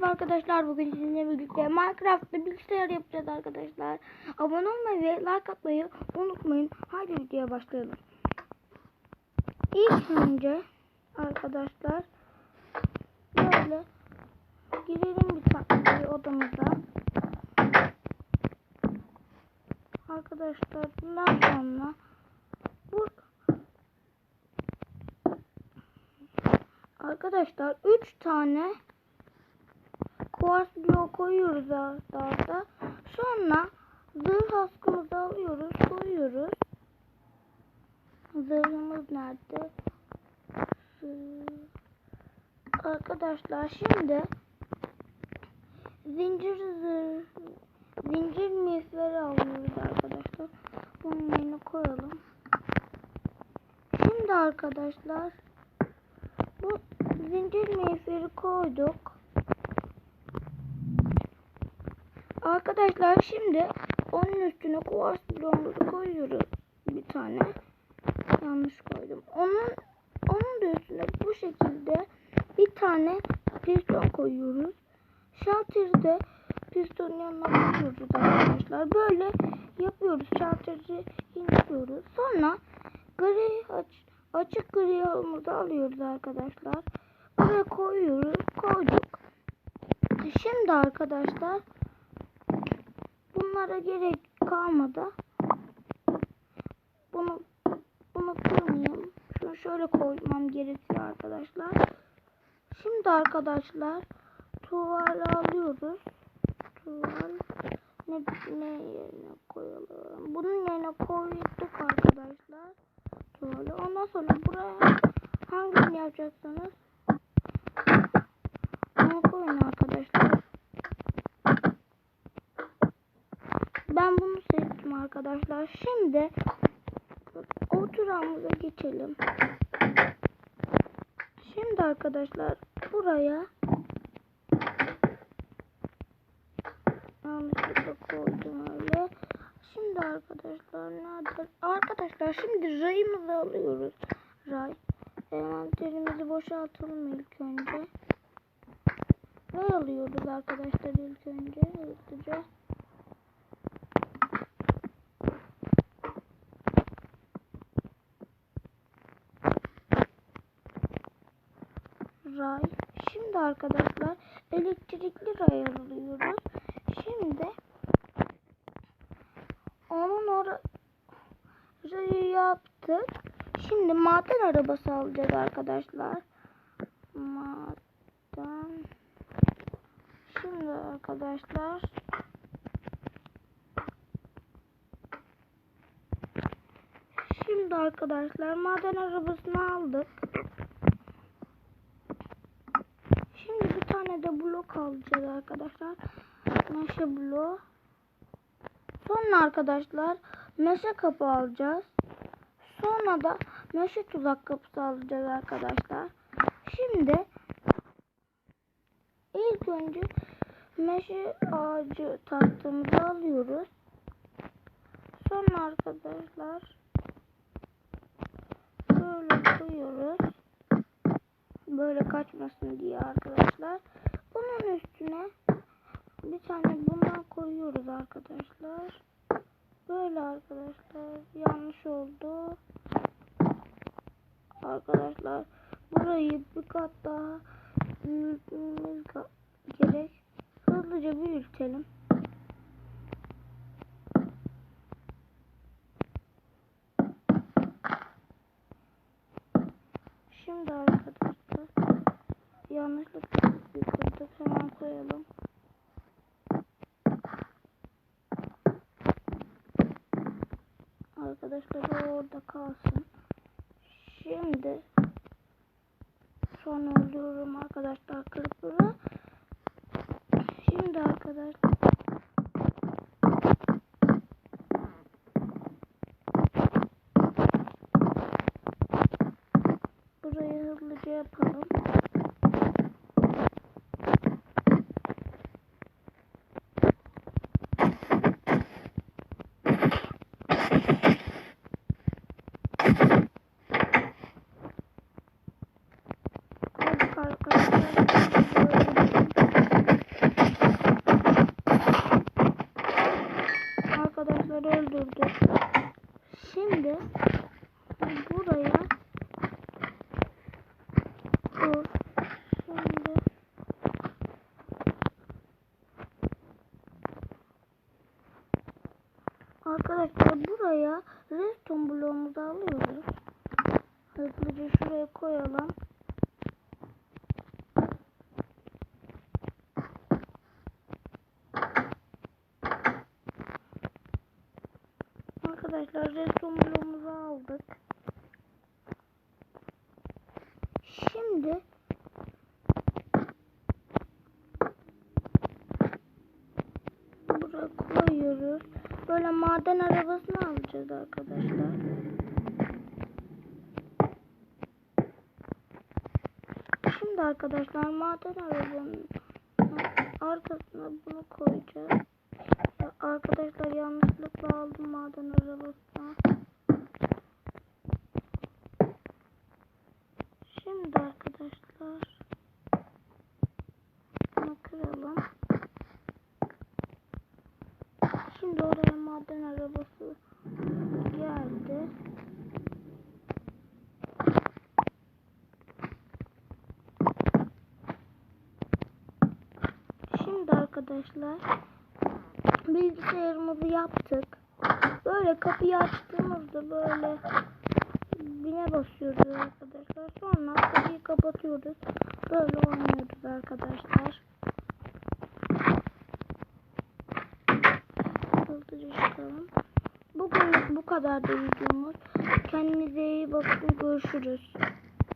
Merhaba arkadaşlar bugün sizinle birlikte Minecraft'ta bilgisayar yapacağız arkadaşlar. Abone olmayı ve like atmayı unutmayın. Hadi videoya başlayalım. İlk önce arkadaşlar böyle girelim bir tane odamıza. Arkadaşlar bundan sonra bu Arkadaşlar 3 tane kuars bloğu koyuyoruz arda. Sonra zırh askımızı alıyoruz, koyuyoruz. Zırhımız nerede? Arkadaşlar şimdi zincir zırh zincir miğferi alıyoruz arkadaşlar. Bunun yerine koyalım. Şimdi arkadaşlar bu zincir miğferi koyduk. Arkadaşlar şimdi onun üstüne kuvars bloğumuzu koyuyoruz. Bir tane. Yanlış koydum. Onun onun da üstüne bu şekilde bir tane piston koyuyoruz. Şalteri de pistonun yanına koyuyoruz arkadaşlar. Böyle yapıyoruz. Şalteri indiriyoruz. Sonra gri aç, açık gri yağımızı alıyoruz arkadaşlar. Buraya koyuyoruz. Koyduk. Şimdi arkadaşlar bunlara gerek kalmadı. Bunu bunu kırmayayım. Şunu şöyle koymam gerekiyor arkadaşlar. Şimdi arkadaşlar tuval alıyoruz. Tuval ne, ne yerine koyalım? Bunun yerine koyduk arkadaşlar. Tuvali. Ondan sonra buraya hangisini yapacaksınız? Bunu koyun arkadaşlar. Arkadaşlar. Şimdi oturamıza geçelim. Şimdi arkadaşlar buraya yanlışlıkla koydum öyle. Şimdi arkadaşlar nerede? Arkadaşlar şimdi rayımızı alıyoruz. Ray. Envanterimizi boşaltalım ilk önce. Ray alıyoruz arkadaşlar ilk önce hızlıca. Ray. Şimdi arkadaşlar elektrikli ray alıyoruz. Şimdi onun orayı yaptık. Şimdi maden arabası alacağız arkadaşlar. Maden. Şimdi arkadaşlar Şimdi arkadaşlar maden arabasını aldık. Şimdi bir tane de blok alacağız arkadaşlar. Meşe bloğu. Sonra arkadaşlar meşe kapı alacağız. Sonra da meşe tuzak kapısı alacağız arkadaşlar. Şimdi ilk önce meşe ağacı tahtımızı alıyoruz. Sonra arkadaşlar böyle koyuyoruz böyle kaçmasın diye arkadaşlar. Bunun üstüne bir tane bundan koyuyoruz arkadaşlar. Böyle arkadaşlar. Yanlış oldu. Arkadaşlar burayı bir kat daha büyütmemiz gerek. Hızlıca büyütelim. Şimdi arkadaşlar yanlışlıkla koyalım. Arkadaşlar orada kalsın. Şimdi son alıyorum arkadaşlar kırpırı. Şimdi arkadaşlar burayı hızlıca yapalım. Koyduk arkadaşlar. Böyle koyalım. Arkadaşlar resim bloğumuzu aldık. Şimdi buraya koyuyoruz. Böyle maden arabasını alacağız arkadaşlar. Şimdi arkadaşlar maden arabanın arkasına bunu koyacağız. Ya arkadaşlar yanlışlıkla aldım maden arabasını. Şimdi arkadaşlar bunu kıralım. Şimdi oraya maden arabası geldi. Şimdi arkadaşlar bilgisayarımızı yaptık. Böyle kapıyı açtığımızda böyle bine basıyoruz arkadaşlar. Sonra kapıyı kapatıyoruz. Böyle oynuyoruz arkadaşlar. Hızlıca çıkalım. Bugünlük bu kadar da videomuz. Kendinize iyi bakın. Görüşürüz.